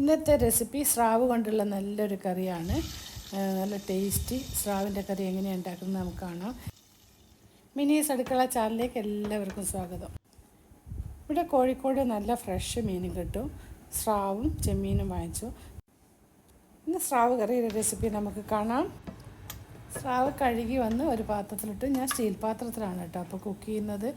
ഇന്നത്തെ റെസിപ്പി സ്രാവ് കൊണ്ടുള്ള നല്ലൊരു കറിയാണ്. നല്ല ടേസ്റ്റി സ്രാവിന്റെ കറി എങ്ങനെയാണ് ഉണ്ടാക്കുന്നത് നമുക്ക് കാണാം. മിനീസ് അടുക്കള ചാനലിലേക്ക് എല്ലാവർക്കും സ്വാഗതം. ഇവിടെ കോഴിക്കോട് നല്ല ഫ്രഷ് മീൻ കിട്ടും. സ്രാവും ചെമ്മീനും വാങ്ങിച്ചു. ഇന്ന് സ്രാവ് കറിയുടെ റെസിപ്പി നമുക്ക് കാണാം. സ്രാവ് കഴുകി വന്ന് ഒരു പാത്രത്തിലിട്ട്. ഞാൻ സ്റ്റീൽ പാത്രത്തിലാണ് കേട്ടോ അപ്പോൾ കുക്ക് ചെയ്യുന്നത്.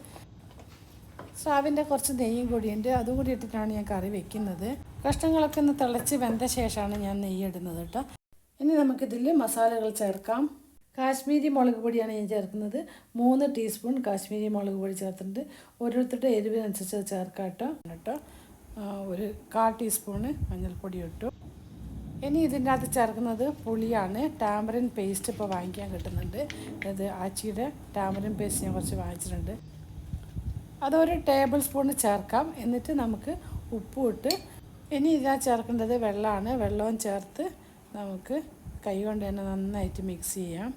സ്രാവിന്റെ കുറച്ച് നെയ്യും കൂടിയുണ്ട് അതും കൂടി ഇട്ടിട്ടാണ് ഞാൻ കറി വെക്കുന്നത്. കഷ്ണങ്ങളൊക്കെ ഒന്ന് തിളച്ച് വെന്ത ശേഷമാണ് ഞാൻ നെയ്യ് ഇടുന്നത് കേട്ടോ. ഇനി നമുക്കിതിൽ മസാലകൾ ചേർക്കാം. കാശ്മീരി മുളക് പൊടിയാണ് ഞാൻ ചേർക്കുന്നത്. മൂന്ന് ടീസ്പൂൺ കാശ്മീരി മുളക് പൊടി ചേർത്തിട്ടുണ്ട്. ഓരോരുത്തരുടെ എരിവിനനുസരിച്ച് ചേർക്കാം കേട്ടോ. കേട്ടോ. ഒരു കാൽ ടീസ്പൂണ് മഞ്ഞൾപ്പൊടി ഇട്ടു. ഇനി ഇതിന്റെ അകത്ത് ചേർക്കുന്നത് പുളിയാണ്. ടാമറിൻ പേസ്റ്റ് ഇപ്പോൾ വാങ്ങിക്കാൻ കിട്ടുന്നുണ്ട്. അത് ആച്ചിയുടെ ടാമറിൻ പേസ്റ്റ് ഞാൻ കുറച്ച് വാങ്ങിച്ചിട്ടുണ്ട്. അതൊരു ടേബിൾ സ്പൂൺ ചേർക്കാം. എന്നിട്ട് നമുക്ക് ഉപ്പും ഇട്ട് ഇനി ഇതാ ചേർക്കേണ്ടത് വെള്ളമാണ്. വെള്ളവും ചേർത്ത് നമുക്ക് കൈ കൊണ്ട് തന്നെ നന്നായിട്ട് മിക്സ് ചെയ്യാം.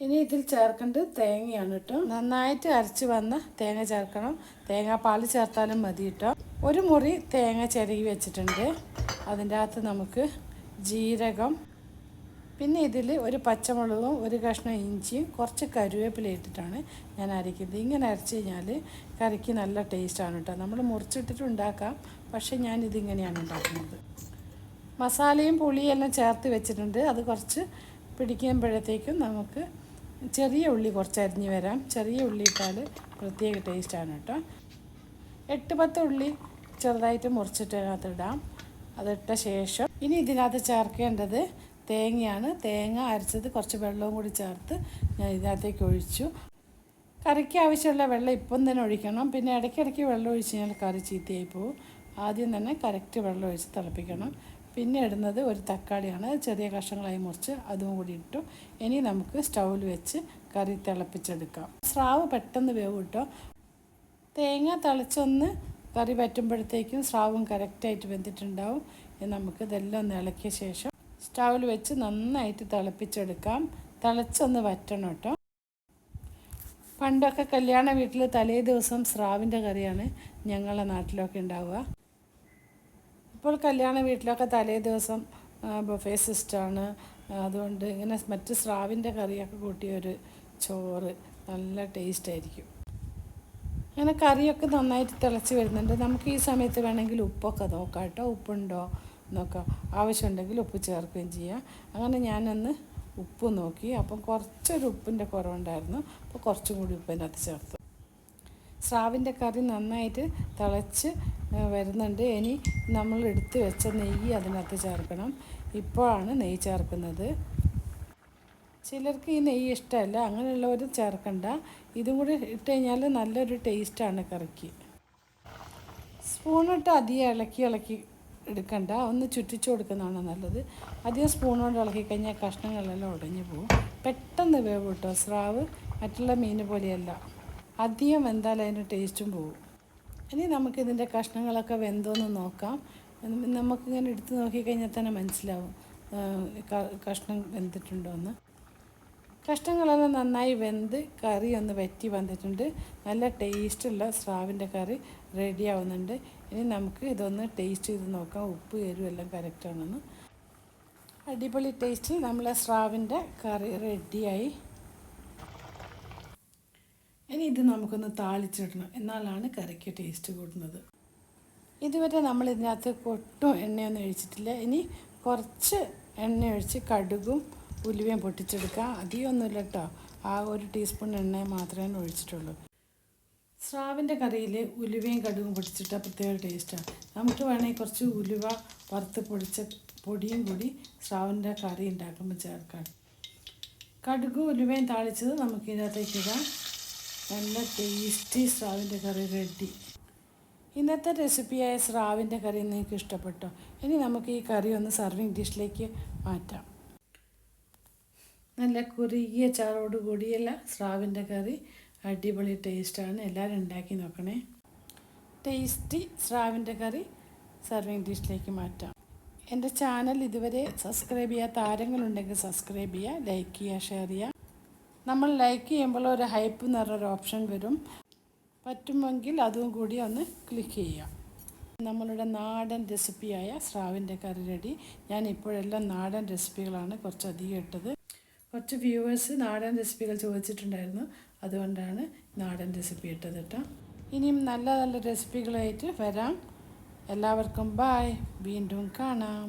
ഇനി ഇതിൽ ചേർക്കേണ്ടത് തേങ്ങയാണ് കേട്ടോ. നന്നായിട്ട് അരച്ച് വന്ന തേങ്ങ ചേർക്കണം. തേങ്ങാപ്പാൽ ചേർത്താലും മതി കേട്ടോ. ഒരു മുറി തേങ്ങ ചിരകി വെച്ചിട്ടുണ്ട്. അതിന്റെ അകത്ത് നമുക്ക് ജീരകം പിന്നെ ഇതിൽ ഒരു പച്ചമുളകും ഒരു കഷ്ണം ഇഞ്ചിയും കുറച്ച് കരുവേപ്പില ഇട്ടിട്ടാണ് ഞാൻ അരയ്ക്കുന്നത് ഇങ്ങനെ അരച്ച് കഴിഞ്ഞാൽ കറിക്ക് നല്ല ടേസ്റ്റാണ് കേട്ടോ നമ്മൾ മുറിച്ചിട്ടിട്ട് ഉണ്ടാക്കാം പക്ഷേ ഞാൻ ഇതിങ്ങനെയാണ് ഉണ്ടാക്കുന്നത്. മസാലയും പുളിയും എല്ലാം ചേർത്ത് വെച്ചിട്ടുണ്ട്. അത് കുറച്ച് പിടിക്കുമ്പോഴത്തേക്കും നമുക്ക് ചെറിയ ഉള്ളി കുറച്ച് അരിഞ്ഞ് വരാം. ചെറിയ ഉള്ളി ഇട്ടാൽ പ്രത്യേക ടേസ്റ്റാണ് കേട്ടോ എട്ട് പത്ത് ഉള്ളി ചെറുതായിട്ട് മുറിച്ചിട്ട് അതിനകത്ത് ഇടാം. അതിട്ട ശേഷം ഇനി ഇതിനകത്ത് ചേർക്കേണ്ടത് തേങ്ങയാണ്. തേങ്ങ അരച്ചത് കുറച്ച് വെള്ളവും കൂടി ചേർത്ത് ഞാൻ ഇതിനകത്തേക്ക് ഒഴിച്ചു. കറിക്ക് ആവശ്യമുള്ള വെള്ളം ഇപ്പം തന്നെ ഒഴിക്കണം. പിന്നെ ഇടയ്ക്കിടയ്ക്ക് വെള്ളം ഒഴിച്ച് കഴിഞ്ഞാൽ കറി ചീത്തയായി പോകും ആദ്യം തന്നെ കറക്റ്റ് വെള്ളം ഒഴിച്ച് തിളപ്പിക്കണം. പിന്നെ ഇടുന്നത് ഒരു തക്കാളിയാണ്. ചെറിയ കഷ്ണങ്ങളായി മുറിച്ച് അതും കൂടി ഇട്ടു. ഇനി നമുക്ക് സ്റ്റൗവിൽ വെച്ച് കറി തിളപ്പിച്ചെടുക്കാം. സ്രാവ് പെട്ടെന്ന് വേവ് കിട്ടും. തേങ്ങ തിളച്ചൊന്ന് കറി പറ്റുമ്പോഴത്തേക്കും സ്രാവും കറക്റ്റായിട്ട് വെന്തിട്ടുണ്ടാവും. നമുക്ക് ഇതെല്ലാം ഒന്ന് ഇളക്കിയ ശേഷം സ്റ്റൗവിൽ വെച്ച് നന്നായിട്ട് തിളപ്പിച്ചെടുക്കാം. തിളച്ചൊന്ന് വറ്റണം കേട്ടോ. പണ്ടൊക്കെ കല്യാണ വീട്ടിൽ തലേ ദിവസം സ്രാവിന്റെ കറിയാണ് ഞങ്ങളുടെ നാട്ടിലൊക്കെ ഉണ്ടാവുക. ഇപ്പോൾ കല്യാണ വീട്ടിലൊക്കെ തലേ ദിവസം ബൊഫേ സിസ്റ്റമാണ് അതുകൊണ്ട് ഇങ്ങനെ മറ്റ് സ്രാവിന്റെ കറിയൊക്കെ കൂട്ടിയ ഒരു ചോറ് നല്ല ടേസ്റ്റ് ആയിരിക്കും. അങ്ങനെ കറിയൊക്കെ നന്നായിട്ട് തിളച്ച് വരുന്നുണ്ട്. നമുക്ക് ഈ സമയത്ത് വേണമെങ്കിൽ ഉപ്പൊക്കെ നോക്കാം കേട്ടോ. ഉപ്പുണ്ടോ? നോക്കാം. ആവശ്യമുണ്ടെങ്കിൽ ഉപ്പ് ചേർക്കുകയും ചെയ്യാം. അങ്ങനെ ഞാനൊന്ന് ഉപ്പ് നോക്കി. അപ്പം കുറച്ചൊരു ഉപ്പിന്റെ കുറവുണ്ടായിരുന്നു. അപ്പോൾ കുറച്ചും കൂടി ഉപ്പ് അതിനകത്ത് ചേർത്തു. സ്രാവിന്റെ കറി നന്നായിട്ട് തിളച്ച് വരുന്നുണ്ട്. ഇനി നമ്മൾ എടുത്ത് വെച്ച നെയ്യ് അതിനകത്ത് ചേർക്കണം. ഇപ്പോഴാണ് നെയ്യ് ചേർക്കുന്നത്. ചിലർക്ക് ഈ നെയ്യ് ഇഷ്ടമല്ല. അങ്ങനെയുള്ളവർ ചേർക്കണ്ട. ഇതും കൂടി ഇട്ട് കഴിഞ്ഞാൽ നല്ലൊരു ടേസ്റ്റാണ് കറിക്ക്. സ്പൂണിട്ട് അധികം ഇളക്കി ഇളക്കി എടുക്കണ്ട. ഒന്ന് ചുറ്റിച്ചു കൊടുക്കുന്നതാണ് നല്ലത്. അധികം സ്പൂണുകൊണ്ട് ഇളക്കി കഴിഞ്ഞാൽ കഷ്ണങ്ങളെല്ലാം ഉടഞ്ഞു പോകും. പെട്ടെന്ന് വേവ് കിട്ടും. സ്രാവ് മറ്റുള്ള മീൻ പോലെയല്ല. അധികം വെന്താൽ അതിന്റെ ടേസ്റ്റും പോകും ഇനി നമുക്ക് നമുക്കിതിന്റെ കഷ്ണങ്ങളൊക്കെ വെന്തോന്ന് നോക്കാം. നമുക്കിങ്ങനെ എടുത്ത് നോക്കിക്കഴിഞ്ഞാൽ തന്നെ മനസ്സിലാവും. കഷ്ണം വെന്തിട്ടുണ്ടോ എന്ന് കഷ്ണങ്ങളെല്ലാം നന്നായി വെന്ത് കറി ഒന്ന് വറ്റി വന്നിട്ടുണ്ട്. നല്ല ടേസ്റ്റുള്ള സ്രാവിന്റെ കറി റെഡി ആവുന്നുണ്ട്. ഇനി നമുക്ക് ഇതൊന്ന് ടേസ്റ്റ് ചെയ്ത് നോക്കാം. ഉപ്പ് എരിവും എല്ലാം കറക്റ്റാണെന്ന് അടിപൊളി ടേസ്റ്റിൽ നമ്മളെ സ്രാവിന്റെ കറി റെഡിയായി ഇനി ഇത് നമുക്കൊന്ന് താളിച്ചിടണം. എന്നാലാണ് കറിക്ക് ടേസ്റ്റ് കൂടുന്നത് ഇതുവരെ നമ്മൾ ഇതിനകത്ത് ഒട്ടും എണ്ണയൊന്നും ഒഴിച്ചിട്ടില്ല. ഇനി കുറച്ച് എണ്ണ ഒഴിച്ച് കടുകും ഉലുവയും പൊട്ടിച്ചെടുക്കുക. അധികമൊന്നുമില്ല കേട്ടോ ആ ഒരു ടീസ്പൂൺ എണ്ണ മാത്രമേ ഒഴിച്ചിട്ടുള്ളൂ. സ്രാവിന്റെ കറിയിൽ ഉലുവയും കടുകും പൊടിച്ചിട്ട പ്രത്യേക ടേസ്റ്റാണ് നമുക്ക് വേണമെങ്കിൽ കുറച്ച് ഉലുവ വറുത്ത് പൊടിച്ച പൊടിയും കൂടി സ്രാവിന്റെ കറി ഉണ്ടാക്കുമ്പോൾ ചേർക്കാം. കടുകും ഉലുവയും താളിച്ചത് നമുക്ക് ഇതിനകത്തേക്ക് ഇടാം. നല്ല ടേസ്റ്റി സ്രാവിന്റെ കറി റെഡി ഇന്നത്തെ റെസിപ്പിയായ സ്രാവിന്റെ കറി നിങ്ങൾക്ക് ഇഷ്ടപ്പെട്ടോ? ഇനി നമുക്ക് ഈ കറി ഒന്ന് സർവിങ് ഡിഷിലേക്ക് മാറ്റാം. നല്ല കുറുകിയ ചാറോട് കൂടിയല്ല സ്രാവിന്റെ കറി. അടിപൊളി ടേസ്റ്റാണ്. എല്ലാവരും ഉണ്ടാക്കി നോക്കണേ. ടേസ്റ്റി സ്രാവിന്റെ കറി സർവിങ് ഡിഷിലേക്ക് മാറ്റാം. എന്റെ ചാനൽ ഇതുവരെ സബ്സ്ക്രൈബ് ചെയ്യാത്ത ആരെങ്കിലുണ്ടെങ്കിൽ സബ്സ്ക്രൈബ് ചെയ്യുക ലൈക്ക് ചെയ്യുക ഷെയർ ചെയ്യുക. നമ്മൾ ലൈക്ക് ചെയ്യുമ്പോൾ ഒരു ഹൈപ്പ് എന്ന് പറഞ്ഞൊരു ഓപ്ഷൻ വരും. പറ്റുമെങ്കിൽ അതും കൂടി ഒന്ന് ക്ലിക്ക് ചെയ്യാം നമ്മളുടെ നാടൻ റെസിപ്പിയായ സ്രാവിന്റെ കറി റെഡി ഞാൻ ഇപ്പോഴെല്ലാം നാടൻ റെസിപ്പികളാണ് കുറച്ചധികം ഇട്ടത്. കുറച്ച് വ്യൂവേഴ്സ് നാടൻ റെസിപ്പികൾ ചോദിച്ചിട്ടുണ്ടായിരുന്നു. അതുകൊണ്ടാണ് നാടൻ റെസിപ്പി ഇട്ടത് കേട്ടോ ഇനിയും നല്ല നല്ല റെസിപ്പികളായിട്ട് വരാം. എല്ലാവർക്കും ബായ് വീണ്ടും കാണാം.